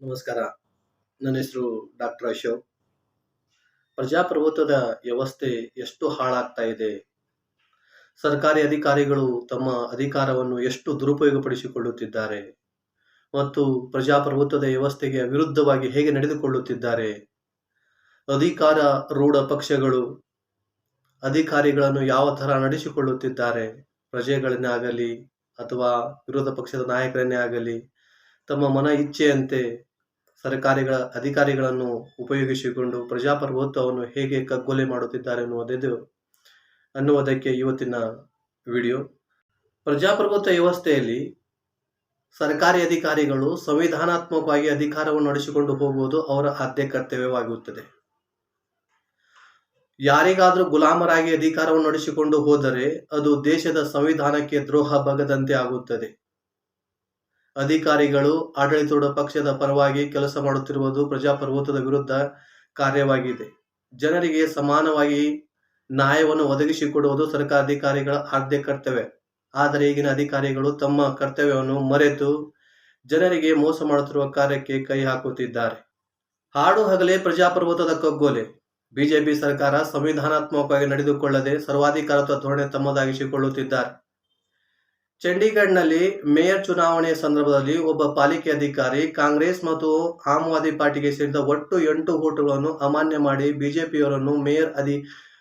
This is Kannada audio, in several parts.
ನಮಸ್ಕಾರ. ನನ್ನ ಹೆಸರು ಡಾಕ್ಟರ್ ಅಶೋಕ್. ಪ್ರಜಾಪ್ರಭುತ್ವದ ವ್ಯವಸ್ಥೆ ಎಷ್ಟು ಹಾಳಾಗ್ತಾ ಇದೆ? ಸರ್ಕಾರಿ ಅಧಿಕಾರಿಗಳು ತಮ್ಮ ಅಧಿಕಾರವನ್ನು ಎಷ್ಟು ದುರುಪಯೋಗಪಡಿಸಿಕೊಳ್ಳುತ್ತಿದ್ದಾರೆ? ಮತ್ತು ಪ್ರಜಾಪ್ರಭುತ್ವದ ವ್ಯವಸ್ಥೆಗೆ ವಿರುದ್ಧವಾಗಿ ಹೇಗೆ ನಡೆದುಕೊಳ್ಳುತ್ತಿದ್ದಾರೆ? ಅಧಿಕಾರ ರೂಢ ಪಕ್ಷಗಳು ಅಧಿಕಾರಿಗಳನ್ನು ಯಾವ ಥರ ನಡೆಸಿಕೊಳ್ಳುತ್ತಿದ್ದಾರೆ? ಪ್ರಜೆಗಳನ್ನೇ ಆಗಲಿ ಅಥವಾ ವಿರೋಧ ಪಕ್ಷದ ನಾಯಕರನ್ನೇ ಆಗಲಿ, ತಮ್ಮ ಮನ ಇಚ್ಛೆಯಂತೆ ಸರ್ಕಾರಿಗಳ ಅಧಿಕಾರಿಗಳನ್ನು ಉಪಯೋಗಿಸಿಕೊಂಡು ಪ್ರಜಾಪ್ರಭುತ್ವವನ್ನು ಹೇಗೆ ಕಗ್ಗೊಲೆ ಮಾಡುತ್ತಿದ್ದಾರೆ ಅನ್ನುವುದು ಅನ್ನುವುದಕ್ಕೆ ಇವತ್ತಿನ ವಿಡಿಯೋ. ಪ್ರಜಾಪ್ರಭುತ್ವ ವ್ಯವಸ್ಥೆಯಲ್ಲಿ ಸರ್ಕಾರಿ ಅಧಿಕಾರಿಗಳು ಸಂವಿಧಾನಾತ್ಮಕವಾಗಿ ಅಧಿಕಾರವನ್ನು ನಡೆಸಿಕೊಂಡು ಹೋಗುವುದು ಅವರ ಆದ್ಯ ಕರ್ತವ್ಯವಾಗುತ್ತದೆ ಯಾರಿಗಾದರೂ ಗುಲಾಮರಾಗಿ ಅಧಿಕಾರವನ್ನು ನಡೆಸಿಕೊಂಡು ಹೋದರೆ ಅದು ದೇಶದ ಸಂವಿಧಾನಕ್ಕೆ ದ್ರೋಹ ಬಗದಂತೆ ಆಗುತ್ತದೆ. ಅಧಿಕಾರಿಗಳು ಆಡಳಿತೋಡ ಪಕ್ಷದ ಪರವಾಗಿ ಕೆಲಸ ಮಾಡುತ್ತಿರುವುದು ಪ್ರಜಾಪ್ರಭುತ್ವದ ವಿರುದ್ಧ ಕಾರ್ಯವಾಗಿದೆ. ಜನರಿಗೆ ಸಮಾನವಾಗಿ ನ್ಯಾಯವನ್ನು ಒದಗಿಸಿಕೊಡುವುದು ಸರ್ಕಾರ ಅಧಿಕಾರಿಗಳ ಆದ್ಯ ಕರ್ತವ್ಯ. ಆದರೆ ಈಗಿನ ಅಧಿಕಾರಿಗಳು ತಮ್ಮ ಕರ್ತವ್ಯವನ್ನು ಮರೆತು ಜನರಿಗೆ ಮೋಸ ಮಾಡುತ್ತಿರುವ ಕಾರ್ಯಕ್ಕೆ ಕೈ ಹಾಕುತ್ತಿದ್ದಾರೆ. ಹಾಡು ಹಗಲೇ ಪ್ರಜಾಪ್ರಭುತ್ವದ ಕಗ್ಗೊಲೆ. ಬಿಜೆಪಿ ಸರ್ಕಾರ ಸಂವಿಧಾನಾತ್ಮಕವಾಗಿ ನಡೆದುಕೊಳ್ಳದೆ ಸರ್ವಾಧಿಕಾರತ್ವ ಧೋರಣೆ ತಮ್ಮದಾಗಿಸಿಕೊಳ್ಳುತ್ತಿದ್ದಾರೆ. ಚಂಡೀಗಢ್ನಲ್ಲಿ ಮೇಯರ್ ಚುನಾವಣೆಯ ಸಂದರ್ಭದಲ್ಲಿ ಒಬ್ಬ ಪಾಲಿಕೆ ಅಧಿಕಾರಿ, ಕಾಂಗ್ರೆಸ್ ಮತ್ತು ಆಮ್ ಆದ್ಮಿ ಪಾರ್ಟಿಗೆ ಸೇರಿದ ಒಟ್ಟು ಎಂಟು ಓಟುಗಳನ್ನು ಅಮಾನ್ಯ ಮಾಡಿ ಬಿಜೆಪಿಯವರನ್ನು ಮೇಯರ್ ಅಧಿ,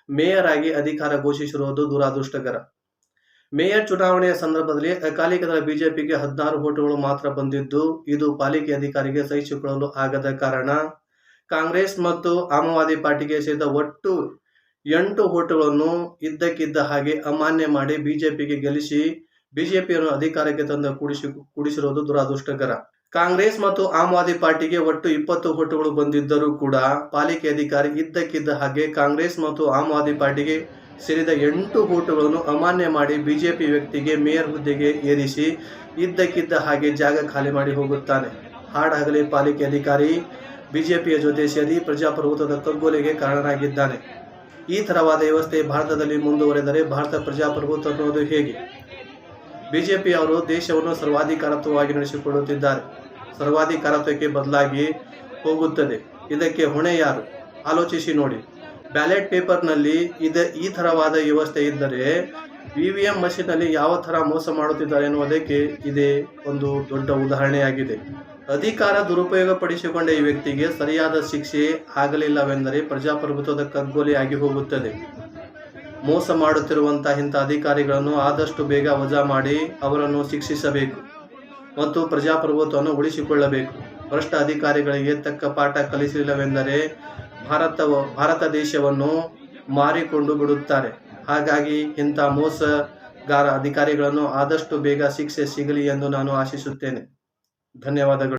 ಮೇಯರ್ ಆಗಿ ಅಧಿಕಾರ ಘೋಷಿಸಿರುವುದು ದುರಾದೃಷ್ಟಕರ. ಮೇಯರ್ ಚುನಾವಣೆಯ ಸಂದರ್ಭದಲ್ಲಿ ಅಕಾಲಿಕದ ಬಿಜೆಪಿಗೆ ಹದಿನಾರು ಓಟುಗಳು ಮಾತ್ರ ಬಂದಿದ್ದು, ಇದು ಪಾಲಿಕೆ ಅಧಿಕಾರಿಗೆ ಸಹಿಸಿಕೊಳ್ಳಲು ಆಗದ ಕಾರಣ. ಕಾಂಗ್ರೆಸ್ ಮತ್ತು ಆಮ್ ಆದ್ಮಿ ಪಾರ್ಟಿಗೆ ಸೇರಿದ ಒಟ್ಟು ಎಂಟು ಓಟುಗಳನ್ನು ಇದ್ದಕ್ಕಿದ್ದ ಹಾಗೆ ಅಮಾನ್ಯ ಮಾಡಿ ಬಿಜೆಪಿಗೆ ಗೆಲ್ಲಿಸಿ ಬಿಜೆಪಿಯನ್ನು ಅಧಿಕಾರಕ್ಕೆ ತಂದು ಕೂಡಿಸಿ, ಕೂಡಿಸಿರುವುದು ದುರಾದೃಷ್ಟಕರ. ಕಾಂಗ್ರೆಸ್ ಮತ್ತು ಆಮ್ ಆದ್ಮಿ ಪಾರ್ಟಿಗೆ ಒಟ್ಟು ಇಪ್ಪತ್ತು ಓಟುಗಳು ಬಂದಿದ್ದರೂ ಕೂಡ ಪಾಲಿಕೆ ಅಧಿಕಾರಿ ಇದ್ದಕ್ಕಿದ್ದ ಹಾಗೆ ಕಾಂಗ್ರೆಸ್ ಮತ್ತು ಆಮ್ ಆದ್ಮಿ ಪಾರ್ಟಿಗೆ ಸೇರಿದ ಎಂಟು ಓಟುಗಳನ್ನು ಅಮಾನ್ಯ ಮಾಡಿ ಬಿಜೆಪಿ ವ್ಯಕ್ತಿಗೆ ಮೇಯರ್ ಹುದ್ದೆಗೆ ಏರಿಸಿ ಇದ್ದಕ್ಕಿದ್ದ ಹಾಗೆ ಜಾಗ ಖಾಲಿ ಮಾಡಿ ಹೋಗುತ್ತಾನೆ. ಹಾಡಾಗಲಿ ಪಾಲಿಕೆ ಅಧಿಕಾರಿ ಬಿಜೆಪಿಯ ಜೊತೆ ಸೇರಿ ಪ್ರಜಾಪ್ರಭುತ್ವದ ಕಗ್ಗೊಲೆಗೆ ಕಾರಣನಾಗಿದ್ದಾನೆ. ಈ ತರವಾದ ವ್ಯವಸ್ಥೆ ಭಾರತದಲ್ಲಿ ಮುಂದುವರೆದರೆ ಭಾರತ ಪ್ರಜಾಪ್ರಭುತ್ವ ಅನ್ನೋದು ಹೇಗೆ? ಬಿಜೆಪಿಯವರು ದೇಶವನ್ನು ಸರ್ವಾಧಿಕಾರತ್ವವಾಗಿ ನಡೆಸಿಕೊಳ್ಳುತ್ತಿದ್ದಾರೆ. ಸರ್ವಾಧಿಕಾರತ್ವಕ್ಕೆ ಬದಲಾಗಿ ಹೋಗುತ್ತದೆ. ಇದಕ್ಕೆ ಹೊಣೆ ಯಾರು? ಆಲೋಚಿಸಿ ನೋಡಿ. ಬ್ಯಾಲೆಟ್ ಪೇಪರ್ನಲ್ಲಿ ಇದ ಈ ಥರವಾದ ವ್ಯವಸ್ಥೆ ಇದ್ದರೆ ವಿ ವಿ ಎಂ ಮಷೀನಲ್ಲಿ ಯಾವ ಥರ ಮೋಸ ಮಾಡುತ್ತಿದ್ದಾರೆ ಎನ್ನುವುದಕ್ಕೆ ಇದೇ ಒಂದು ದೊಡ್ಡ ಉದಾಹರಣೆಯಾಗಿದೆ. ಅಧಿಕಾರ ದುರುಪಯೋಗ ಪಡಿಸಿಕೊಂಡ ಈ ವ್ಯಕ್ತಿಗೆ ಸರಿಯಾದ ಶಿಕ್ಷೆ ಆಗಲಿಲ್ಲವೆಂದರೆ ಪ್ರಜಾಪ್ರಭುತ್ವದ ಕಗ್ಗೊಲೆಯಾಗಿ ಹೋಗುತ್ತದೆ. ಮೋಸ ಮಾಡುತ್ತಿರುವಂತಹ ಇಂಥ ಅಧಿಕಾರಿಗಳನ್ನು ಆದಷ್ಟು ಬೇಗ ವಜಾ ಮಾಡಿ ಅವರನ್ನು ಶಿಕ್ಷಿಸಬೇಕು ಮತ್ತು ಪ್ರಜಾಪ್ರಭುತ್ವವನ್ನು ಉಳಿಸಿಕೊಳ್ಳಬೇಕು. ಭ್ರಷ್ಟ ಅಧಿಕಾರಿಗಳಿಗೆ ತಕ್ಕ ಪಾಠ ಕಲಿಸಲಿಲ್ಲವೆಂದರೆ ಭಾರತ ಭಾರತ ದೇಶವನ್ನು ಮಾರಿಕೊಂಡು ಬಿಡುತ್ತಾರೆ. ಹಾಗಾಗಿ ಇಂಥ ಮೋಸಗಾರ ಅಧಿಕಾರಿಗಳನ್ನು ಆದಷ್ಟು ಬೇಗ ಶಿಕ್ಷೆ ಸಿಗಲಿ ಎಂದು ನಾನು ಆಶಿಸುತ್ತೇನೆ. ಧನ್ಯವಾದಗಳು.